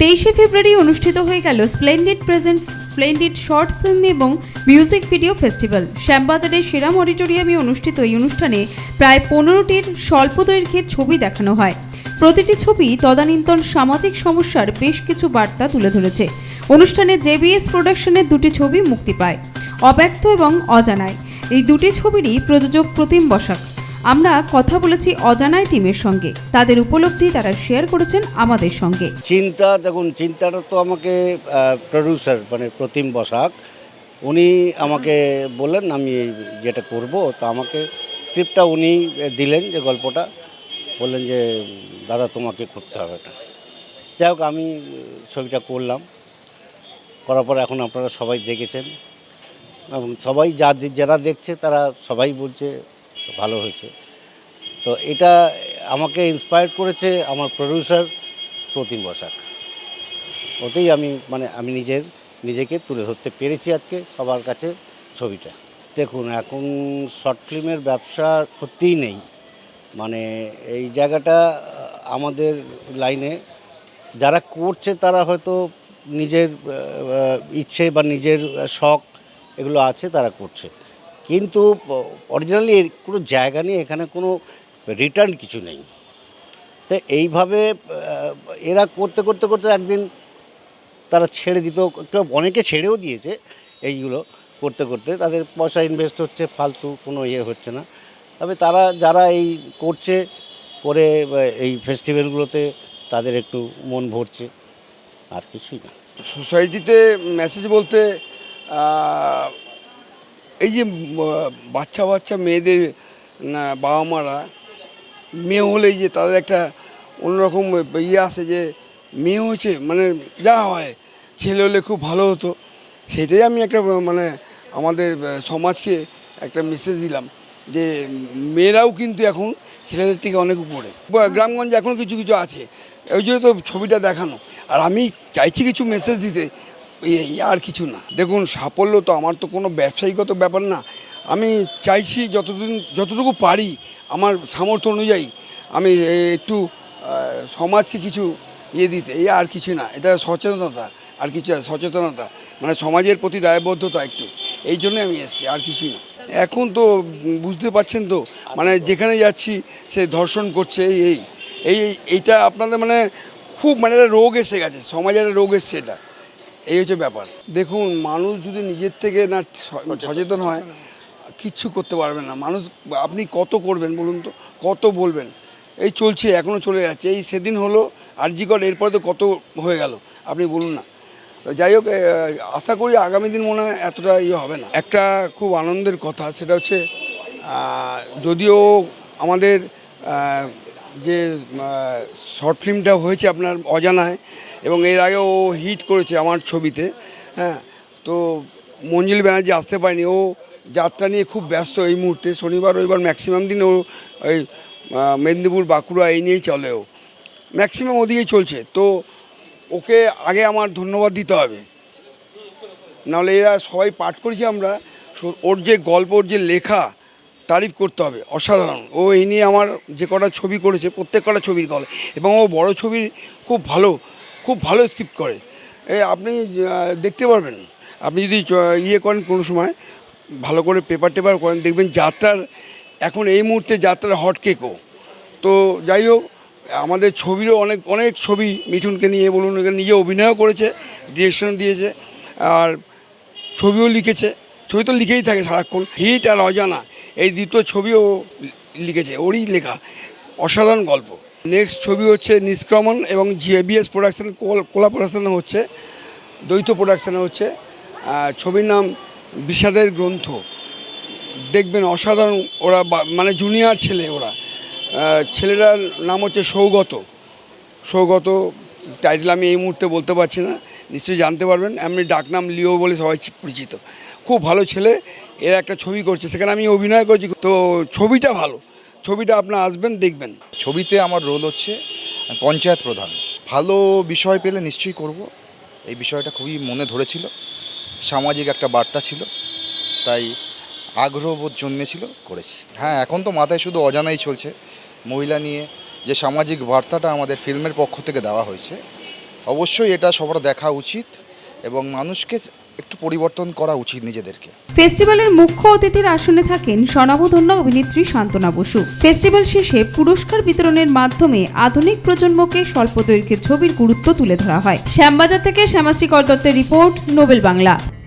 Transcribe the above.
তেইশে ফেব্রুয়ারি অনুষ্ঠিত হয়ে গেল splendid presents, splendid short film এবং মিউজিক ভিডিও ফেস্টিভ্যাল। শ্যামবাজারের সেরাম অডিটোরিয়ামে অনুষ্ঠিত এই অনুষ্ঠানে প্রায় পনেরোটির স্বল্প দৈর্ঘ্যের ছবি দেখানো হয়। প্রতিটি ছবি তদানীন্তন সামাজিক সমস্যার বেশ কিছু বার্তা তুলে ধরেছে। অনুষ্ঠানে জেবিএস প্রোডাকশনের দুটি ছবি মুক্তি পায়। অব্যক্ত এবং অজানায়। এই দুটি ছবিরই প্রযোজক প্রতিম বসাক। আমরা কথা বলেছি অজানায় টিমের সঙ্গে। তাদের উপলব্ধি তারা শেয়ার করেছেন আমাদের সঙ্গে। চিন্তা, দেখুন, চিন্তাটা তো আমাকে প্রডিউসার মানে প্রতিম বসাক। উনি আমাকে বললেন, আমি যেটা করব। তো আমাকে স্ক্রিপ্টটা উনি দিলেন যে গল্পটা। বললেন যে, দাদা, তোমাকে করতে হবে এটা। যাই হোক, আমি ছবিটা করলাম। করার পর এখন আপনারা সবাই দেখেছেন। এবং সবাই যা, যারা দেখছে, তারা সবাই বলছে ভালো হয়েছে। তো এটা আমাকে ইন্সপায়ার করেছে আমার প্রডিউসার প্রতিম বসাক। ওতেই আমি মানে আমি নিজের, নিজেকে তুলে ধরতে পেরেছি আজকে সবার কাছে ছবিটা। দেখুন, এখন শর্ট ফিল্মের ব্যবসা সত্যিই নেই। মানে এই জায়গাটা, আমাদের লাইনে যারা করছে তারা হয়তো নিজের ইচ্ছে বা নিজের শখ এগুলো আছে তারা করছে। কিন্তু অরিজিনালি কোনো জায়গা নেই, এখানে কোনো রিটার্ন কিছু নেই। তো এইভাবে এরা করতে করতে করতে একদিন তারা ছেড়ে দিত অনেকে ছেড়েও দিয়েছে এইগুলো করতে করতে। তাদের পয়সা ইনভেস্ট হচ্ছে, ফালতু, কোনো ইয়ে হচ্ছে না। তবে তারা, যারা এই করছে, করে এই ফেস্টিভ্যালগুলোতে তাদের একটু মন ভরছে, আর কিছুই না। সোসাইটিতে মেসেজ বলতে এই যে বাচ্চা বাচ্চা মেয়েদের বাবা মারা, মেয়ে হলেই যে তাদের একটা অন্যরকম ইয়ে আসে যে, মেয়ে হয়েছে মানে যা হয়, ছেলে হলে খুব ভালো হতো। সেটাই আমি একটা মানে আমাদের সমাজকে একটা মেসেজ দিলাম যে, মেয়েরাও কিন্তু এখন ছেলেদের থেকে অনেক উপরে। গ্রামগঞ্জে এখন কিছু কিছু আছে, ওই জন্য তো ছবিটা দেখানো। আর আমি চাইছি কিছু মেসেজ দিতে এই- আর কিছু না। দেখুন, সাফল্য তো আমার তো কোনো ব্যবসায়িকত ব্যাপার না। আমি চাইছি যতদিন, যতটুকু পারি আমার সামর্থ্য অনুযায়ী আমি একটু সমাজকে কিছু ইয়ে দিতে এই আর কিছু না। এটা সচেতনতা, আর কিছু সচেতনতা। মানে সমাজের প্রতি দায়বদ্ধতা একটু। এই জন্য আমি এসেছি, আর কিছুই না। এখন তো বুঝতে পারছেন তো মানে যেখানে যাচ্ছি সে ধর্ষণ করছে, এই এই। এই এই- এইটা আপনাদের মানে খুব মানে একটা রোগ এসে গেছে সমাজের রোগ এসছে এটা। এই হচ্ছে ব্যাপার। দেখুন মানুষ যদি নিজের থেকে না সচেতন। হয় কিচ্ছু করতে পারবেন না। মানুষ আপনি কত করবেন বলুন তো? কত বলবেন? এই চলছে এখনও চলে যাচ্ছে। এই সেদিন হলো আরজিকর এরপরে তো কত হয়ে গেল আপনি বলুন না। যাই হোক আশা করি আগামী দিন মনে হয় এতটা ইয়ে হবে না। একটা খুব আনন্দের কথা সেটা হচ্ছে যদিও আমাদের যে শর্ট ফিল্মটা হয়েছে আপনার অজানায় এবং এর আগেও ও হিট করেছে আমার ছবিতে হ্যাঁ? তো মঞ্জিল ব্যানার্জি আসতে পারেনি, ও যাত্রা নিয়ে খুব ব্যস্ত এই মুহূর্তে, শনিবার, রবিবার ম্যাক্সিমাম দিন ও ওই মেদিনীপুর, বাঁকুড়া এই নিয়েই চলে ও। ম্যাক্সিমাম ওদিকেই চলছে, তো ওকে আগে আমার ধন্যবাদ দিতে হবে। নাহলে এরা সবাই পাঠ করেছি আমরা ওর যে গল্প, ওর যে লেখা তারিফ করতে হবে, অসাধারণ। ও এই নিয়ে আমার যে কটা ছবি করেছে, প্রত্যেক কটা ছবির গল্প। এবং ও বড় ছবি খুব ভালো খুব ভালো স্ক্রিপ্ট করে। এ, আপনি দেখতে পারবেন। আপনি যদি ইয়ে করেন কোনো সময়, ভালো করে পেপার টেপার করেন, দেখবেন যাত্রার, এখন এই মুহূর্তে যাত্রার হট কেকও তো যাই হোক, আমাদের ছবিরও অনেক অনেক ছবি মিঠুনকে নিয়ে বলুন নিজে অভিনয়ও করেছে ডিরেকশন দিয়েছে, আর ছবিও লিখেছে। ছবি তো লিখেই থাকে সারাক্ষণ, হিট আর অজানা। এই দুটো ছবিও লিখেছে ওরই লেখা অসাধারণ গল্প। নেক্সট ছবি হচ্ছে নিষ্ক্রমণ এবং জিএবিএস প্রোডাকশন কোলাবোরেশনে হচ্ছে দ্বৈত প্রোডাকশনে হচ্ছে ছবির নাম বিষাদের গ্রন্থ। দেখবেন অসাধারণ ওরা মানে জুনিয়র ছেলে ওরা। আহ, ছেলেটার নাম হচ্ছে সৌগত। সৌগত টাইটেল আমি এই মুহূর্তে বলতে পারছি না। নিশ্চয়ই জানতে পারবেন, এমনি ডাকনাম লিও বলে সবাই পরিচিত। খুব ভালো ছেলে, এর একটা ছবি করছে, সেখানে আমি অভিনয় করছি, তো ছবিটা ভালো, ছবিটা আপনার আসবেন, দেখবেন। ছবিতে আমার রোল হচ্ছে পঞ্চায়েত প্রধান। ভালো বিষয় পেলে নিশ্চয়ই করব, এই বিষয়টা খুবই মনে ধরেছিল, সামাজিক একটা বার্তা ছিল, তাই আগ্রহবোধ জন্মেছিল, করেছি। হ্যাঁ এখন তো মাথায় শুধু অজানাই চলছে, মহিলা নিয়ে যে সামাজিক বার্তাটা আমাদের ফিল্মের পক্ষ থেকে দেওয়া হয়েছে অবশ্যই এটা সবার দেখা উচিত এবং মানুষকে একটু পরিবর্তন করা উচিত নিজেদেরকে। ফেস্টিভ্যালের মুখ্য অতিথির আসনে থাকেন স্বনামধন্য অভিনেত্রী শান্তনা বসু। ফেস্টিভ্যাল শেষে পুরস্কার বিতরণের মাধ্যমে আধুনিক প্রজন্মকে স্বল্প দৈর্ঘ্যের ছবির গুরুত্ব তুলে ধরা হয়। শ্যামবাজার থেকে শ্যামাশ্রী করদত্তের রিপোর্ট, নোবেল বাংলা।